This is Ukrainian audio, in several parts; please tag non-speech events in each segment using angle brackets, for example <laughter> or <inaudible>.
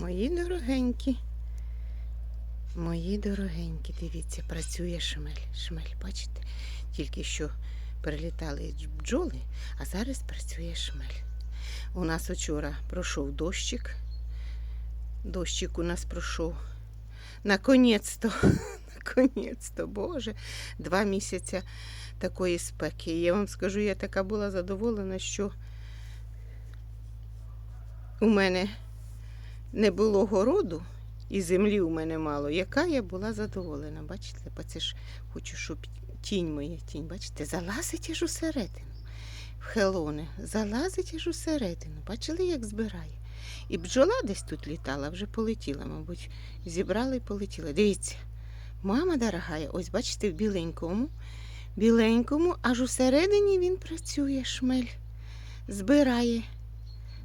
Мої дорогенькі. Мої дорогенькі, дивіться, працює шмель. Шмель, бачите? Тільки що перелітали бджоли, а зараз працює шмель. У нас вчора пройшов дощик. Дощик у нас пройшов. Наконець-то, <laughs> наконець-то, Боже, два місяці такої спеки. Я вам скажу, я така була задоволена, що у мене не було городу, і землі у мене мало, яка я була задоволена. Бачите, бо це ж хочу, щоб тінь моя тінь, бачите, залазить аж усередину. В хелони, залазить аж усередину. Бачили, як збирає. І бджола десь тут літала, вже полетіла, мабуть, зібрала і полетіла. Дивіться, мама дорогая, ось бачите, в біленькому, біленькому, аж усередині він працює, шмель, збирає.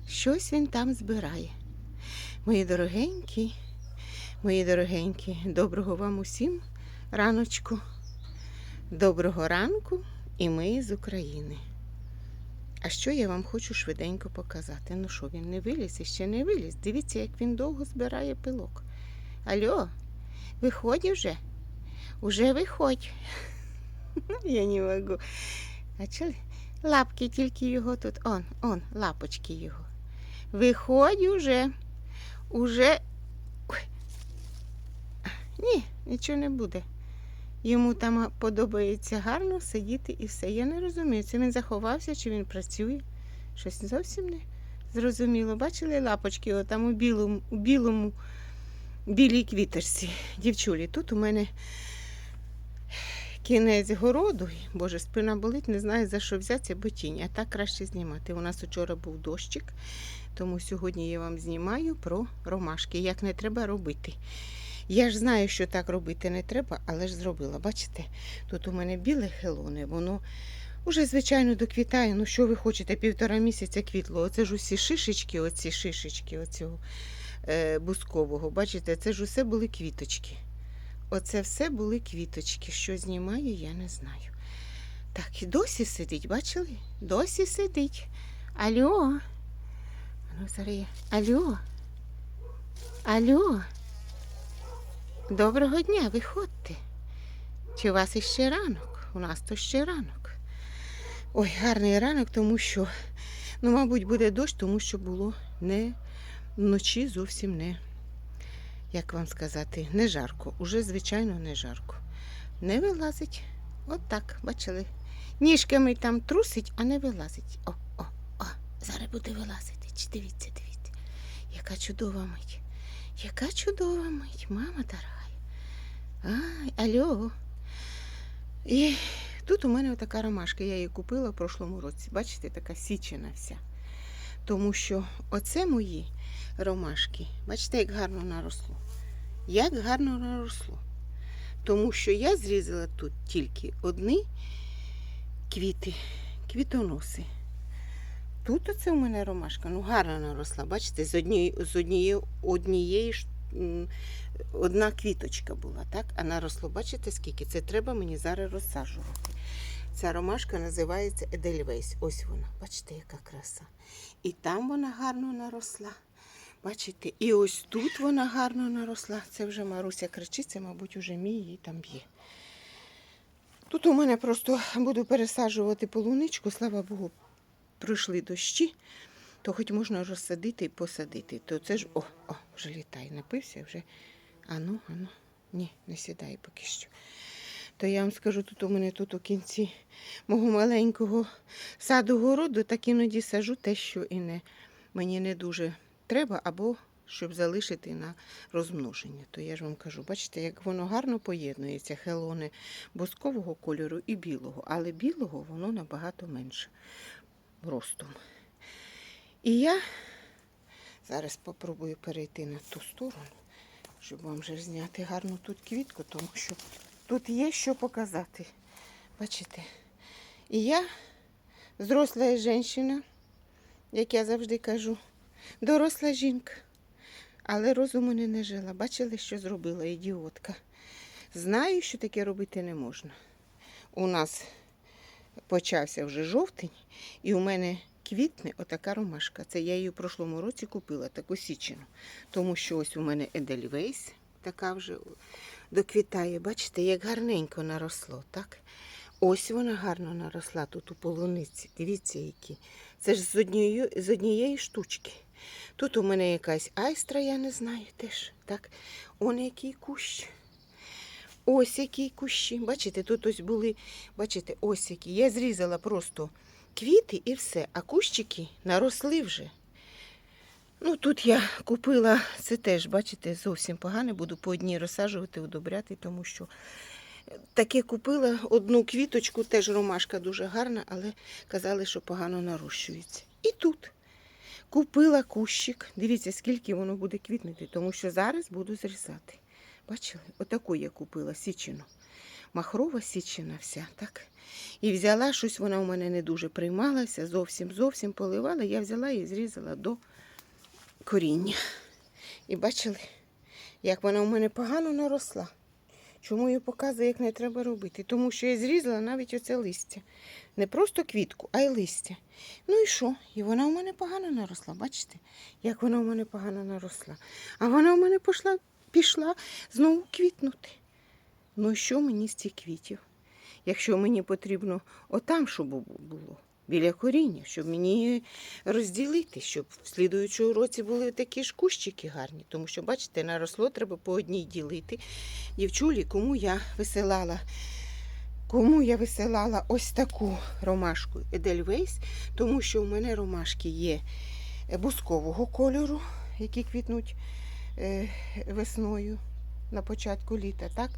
Щось він там збирає. Мої дорогенькі, мої дорогенькі, доброго вам усім раночку. Доброго ранку і ми з України. А що я вам хочу швиденько показати? Ну що, він не виліз і ще не виліз. Дивіться, як він довго збирає пилок. Алло, виходь уже. Уже виходь. <laughs> Я не можу. А чого? Лапки тільки його тут. Он, он, лапочки його. Виходь уже. Уже. Ой. Ні, нічого не буде. Йому там подобається гарно сидіти і все. Я не розумію, це він заховався чи він працює. Щось зовсім не зрозуміло. Бачили лапочки отам у білому, у білому, білій квіточці. Дівчулі, тут у мене кінець городу. Боже, спина болить, не знаю за що взятися, бо. А так краще знімати. У нас вчора був дощик, тому сьогодні я вам знімаю про ромашки, як не треба робити. Я ж знаю, що так робити не треба, але ж зробила. Бачите, тут у мене біле хелоне, воно уже, звичайно, доквітає. Ну, що ви хочете, півтора місяця квітло. Оце ж усі шишечки, оці шишечки оцього е, бускового. Бачите, це ж усе були квіточки. Оце все були квіточки. Що знімаю, я не знаю. Так, і досі сидить, бачили? Досі сидить. Алло. Ну, зараз я. Алло. Алло. Доброго дня, виходьте. Чи у вас іще ранок? У нас то ще ранок. Ой, гарний ранок, тому що, ну, мабуть, буде дощ, тому що було не вночі зовсім не, як вам сказати, не жарко. Уже, звичайно, не жарко. Не вилазить. От так, бачили. Ніжками там трусить, а не вилазить. О, о, о, зараз буде вилазити. Чи дивіться, дивіться. Яка чудова мить. Яка чудова мить, мама дорога. Ай, алло. І тут у мене така ромашка. Я її купила в прошлому році. Бачите, така січена вся. Тому що оце мої ромашки. Бачите, як гарно наросло. Як гарно наросло. Тому що я зрізала тут тільки одні квіти, квітоноси. Тут оце у мене ромашка, ну гарно наросла. Бачите, з однієї, з однієї, однієї одна квіточка була, так? А наросло, бачите, скільки? Це треба мені зараз розсаджувати. Ця ромашка називається Едельвейс. Ось вона, бачите, яка краса. І там вона гарно наросла. Бачите, і ось тут вона гарно наросла. Це вже Маруся кричить, це, мабуть, уже мій її там б'є. Тут у мене просто буду пересаджувати полуничку, слава Богу, пройшли дощі, то хоч можна розсадити і посадити. То це ж, о, о, вже літає, напився, вже. Ану, ану, ні, не сідає поки що. То я вам скажу, тут у мене тут у кінці мого маленького саду городу, так іноді сажу те, що і не мені не дуже треба, або щоб залишити на розмноження. То я ж вам кажу, бачите, як воно гарно поєднується, хелони боскового кольору і білого, але білого воно набагато менше ростом. І я зараз спробую перейти на ту сторону, щоб вам вже зняти гарну тут квітку, тому що тут є що показати. Бачите? І я зросла жінка, як я завжди кажу, доросла жінка. Але розуму не нажила. Бачили, що зробила ідіотка. Знаю, що таке робити не можна. У нас почався вже жовтень, і у мене квітне отака ромашка. Це я її в прошлому році купила, таку січену. Тому що ось у мене Едельвейс, така вже доквітає. Бачите, як гарненько наросло, так? Ось вона гарно наросла тут у полуниці. Дивіться, які. Це ж з однієї, з однієї штучки. Тут у мене якась айстра, я не знаю теж. Так, он який кущ. Ось які кущі. Бачите, тут ось були, бачите, ось які. Я зрізала просто квіти і все, а кущики наросли вже. Ну, тут я купила, це теж, бачите, зовсім погане, буду по одній розсаджувати, удобряти, тому що таке купила одну квіточку, теж ромашка дуже гарна, але казали, що погано нарощується. І тут купила кущик. Дивіться, скільки воно буде квітнути, тому що зараз буду зрізати. Бачили? Отаку я купила січину. Махрова січина вся, так? І взяла щось, вона у мене не дуже приймалася, зовсім зовсім поливала. Я взяла і зрізала до коріння. І бачили, як вона у мене погано наросла. Чому я показую, як не треба робити? Тому що я зрізала навіть оце листя. Не просто квітку, а й листя. Ну і що? І вона у мене погано наросла. Бачите, як вона у мене погано наросла. А вона у мене пішла, пішла знову квітнути. Ну і що мені з цих квітів? Якщо мені потрібно отам, щоб було, біля коріння, щоб мені розділити, щоб в слідуючому році були такі ж кущики гарні. Тому що, бачите, наросло, треба по одній ділити. Дівчулі, кому я висилала, кому я висилала ось таку ромашку Едельвейс, тому що у мене ромашки є бускового кольору, які квітнуть е, весною на початку літа. Так?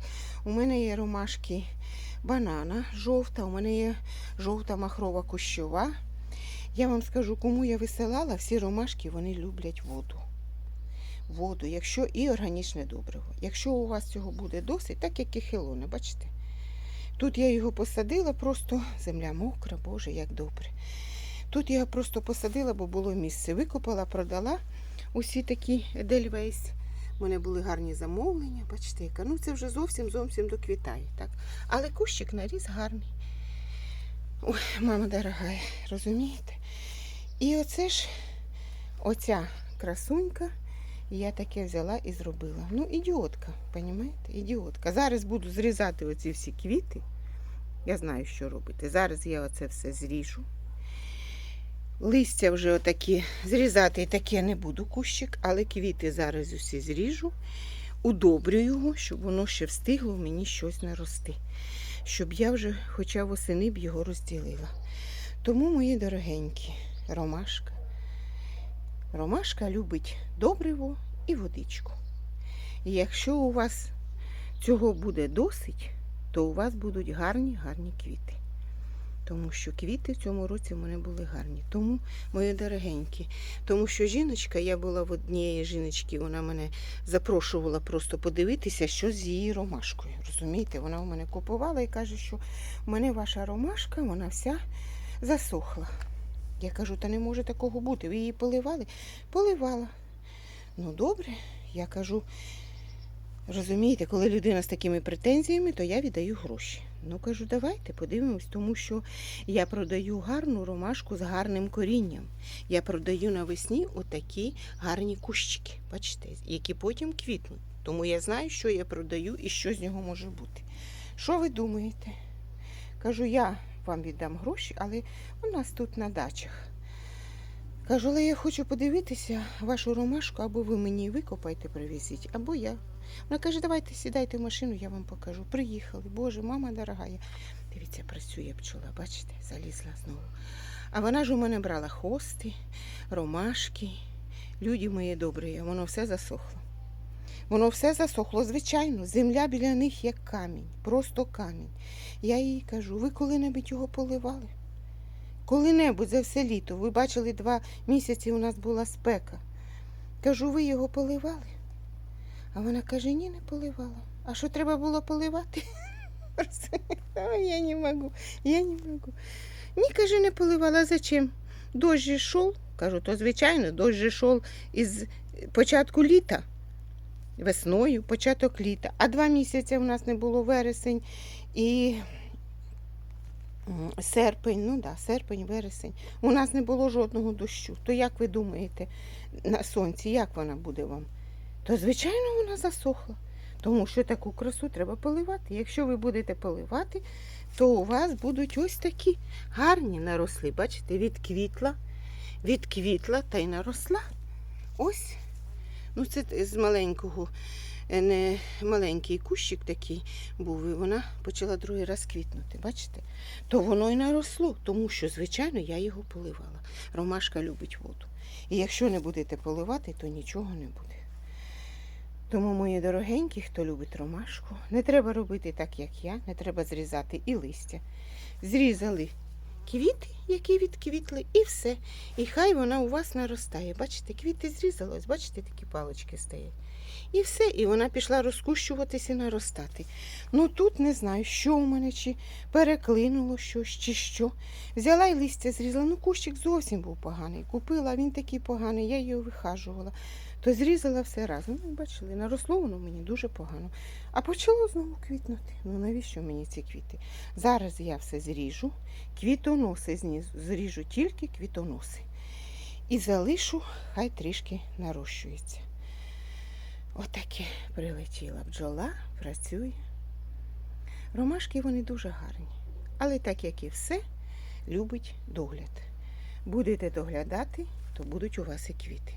У мене є ромашки банана жовта, у мене є жовта махрова кущова. Я вам скажу, кому я висилала, всі ромашки вони люблять воду. Воду, якщо і органічне добриво. Якщо у вас цього буде досить, так як і хелони, бачите? Тут я його посадила, просто земля мокра, боже, як добре. Тут я просто посадила, бо було місце. Викопала, продала усі такі Едельвейс. У мене були гарні замовлення, бачите, яка. Ну це вже зовсім зовсім доквітає. Так? Але кущик наріс гарний. Ой, мама дорогая, розумієте? І оце ж оця красунька, я таке взяла і зробила. Ну, ідіотка, розумієте? Ідіотка. Зараз буду зрізати оці всі квіти. Я знаю, що робити. Зараз я оце все зріжу. Листя вже отакі зрізати таке не буду кущик, але квіти зараз усі зріжу, удобрю його, щоб воно ще встигло мені щось нарости. Щоб я вже хоча восени б його розділила. Тому, мої дорогенькі, ромашка. Ромашка любить добриво і водичку. І якщо у вас цього буде досить, то у вас будуть гарні, гарні квіти. Тому що квіти в цьому році в мене були гарні. Тому, мої дорогенькі, тому що жіночка, я була в однієї жіночки, вона мене запрошувала просто подивитися, що з її ромашкою. Розумієте, вона у мене купувала і каже, що в мене ваша ромашка, вона вся засохла. Я кажу, та не може такого бути. Ви її поливали? Поливала. Ну добре, я кажу, розумієте, коли людина з такими претензіями, то я віддаю гроші. Ну кажу, давайте подивимось, тому що я продаю гарну ромашку з гарним корінням. Я продаю навесні отакі гарні кущики, бачите, які потім квітнуть. Тому я знаю, що я продаю і що з нього може бути. Що ви думаєте? Кажу, я вам віддам гроші, але у нас тут на дачах. Кажу, але я хочу подивитися вашу ромашку, або ви мені викопайте, привезіть, або я. Вона каже, давайте сідайте в машину, я вам покажу. Приїхали. Боже, мама дорогая. Дивіться, працює пчола, бачите, залізла знову. А вона ж у мене брала хости, ромашки. Люди мої добрі, воно все засохло. Воно все засохло, звичайно, земля біля них як камінь, просто камінь. Я їй кажу, ви коли-небудь його поливали? Коли-небудь за все літо. Ви бачили, два місяці у нас була спека. Кажу, ви його поливали? А вона каже, ні, не поливала. А що треба було поливати? <laughs> Я не можу, я не можу. Ні, каже, не поливала. Зачем? Дощ йшов. Кажу, то звичайно, дощ йшов із початку літа, весною, початок літа. А два місяці у нас не було вересень і серпень, ну да, серпень, вересень. У нас не було жодного дощу. То як ви думаєте, на сонці, як вона буде вам? То, звичайно, вона засохла. Тому що таку красу треба поливати. Якщо ви будете поливати, то у вас будуть ось такі гарні наросли. Бачите, відквітла, відквітла та й наросла. Ось. Ну, це з маленького, е, не маленький кущик такий був, і вона почала другий раз квітнути. Бачите? То воно й наросло, тому що, звичайно, я його поливала. Ромашка любить воду. І якщо не будете поливати, то нічого не буде. Тому, мої дорогенькі, хто любить ромашку, не треба робити так, як я, не треба зрізати і листя. Зрізали квіти, які відквітли, і все. І хай вона у вас наростає. Бачите, квіти зрізалось, бачите, такі палочки стоять. І все, і вона пішла розкущуватися і наростати. Ну тут не знаю, що у мене, чи переклинуло щось, чи що. Взяла і листя зрізала. Ну, кущик зовсім був поганий. Купила, він такий поганий, я його вихажувала. То зрізала все разом. Ну, бачили, наросло воно мені дуже погано. А почало знову квітнути. Ну навіщо мені ці квіти? Зараз я все зріжу, квітоноси зріжу тільки квітоноси. І залишу, хай трішки нарощується. Отаке прилетіла бджола, працює. Ромашки вони дуже гарні. Але так як і все, любить догляд. Будете доглядати, то будуть у вас і квіти.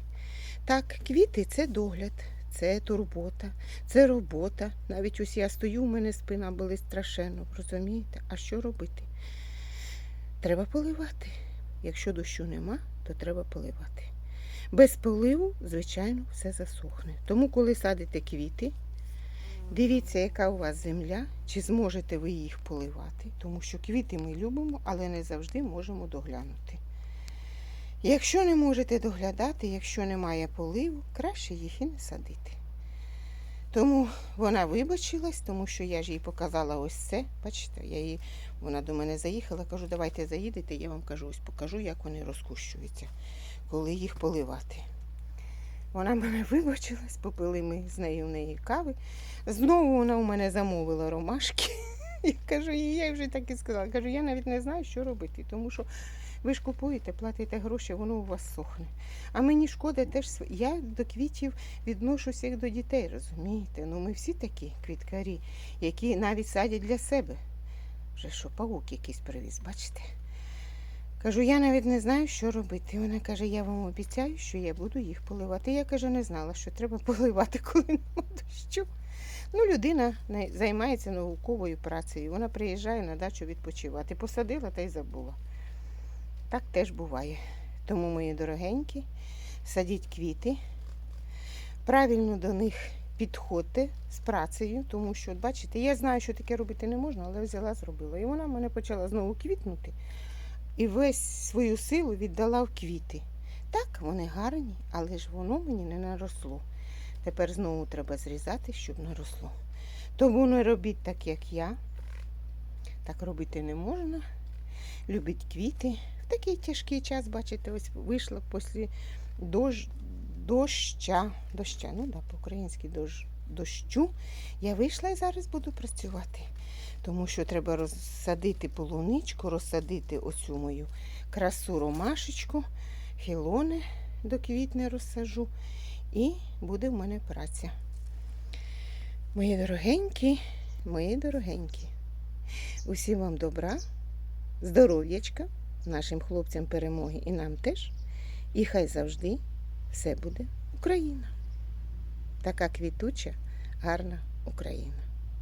Так, квіти це догляд, це турбота, це робота. Навіть ось я стою, у мене спина болить страшенно, розумієте? А що робити? Треба поливати. Якщо дощу нема, то треба поливати. Без поливу, звичайно, все засохне. Тому, коли садите квіти, дивіться, яка у вас земля, чи зможете ви їх поливати, тому що квіти ми любимо, але не завжди можемо доглянути. Якщо не можете доглядати, якщо немає поливу, краще їх і не садити. Тому вона вибачилась, тому що я ж їй показала ось це. Бачите, я їй, вона до мене заїхала, кажу, давайте заїдете, я вам кажу, ось покажу, як вони розкущуються, коли їх поливати. Вона мене вибачилась, попили ми з нею в неї кави. Знову вона у мене замовила ромашки. <laughs> Я кажу, їй, я вже так і сказала. Кажу, я навіть не знаю, що робити, тому що ви ж купуєте, платите гроші, воно у вас сохне. А мені шкода теж я до квітів відношуся як до дітей, розумієте? Ну ми всі такі квіткарі, які навіть садять для себе. Вже що, паук якийсь привіз, бачите? Кажу, я навіть не знаю, що робити. Вона каже, я вам обіцяю, що я буду їх поливати. Я каже, не знала, що треба поливати, коли нема дощу. Ну, людина займається науковою працею. Вона приїжджає на дачу відпочивати. Посадила та й забула. Так теж буває. Тому, мої дорогенькі, садіть квіти, правильно до них підходьте з працею, тому що, бачите, я знаю, що таке робити не можна, але взяла, зробила. І вона в мене почала знову квітнути і весь свою силу віддала в квіти. Так, вони гарні, але ж воно мені не наросло. Тепер знову треба зрізати, щоб наросло. Тому не робіть так, як я. Так робити не можна. Любіть квіти. В такий тяжкий час, бачите, ось вийшла після дощ, доща. Доща, ну да, по-українськи дощ, дощу. Я вийшла і зараз буду працювати. Тому що треба розсадити полуничку, розсадити оцю мою красу ромашечку, філони до квітне розсажу. І буде в мене праця. Мої дорогенькі, мої дорогенькі, усім вам добра, здоров'ячка, нашим хлопцям перемоги і нам теж. І хай завжди все буде Україна. Така квітуча, гарна Україна.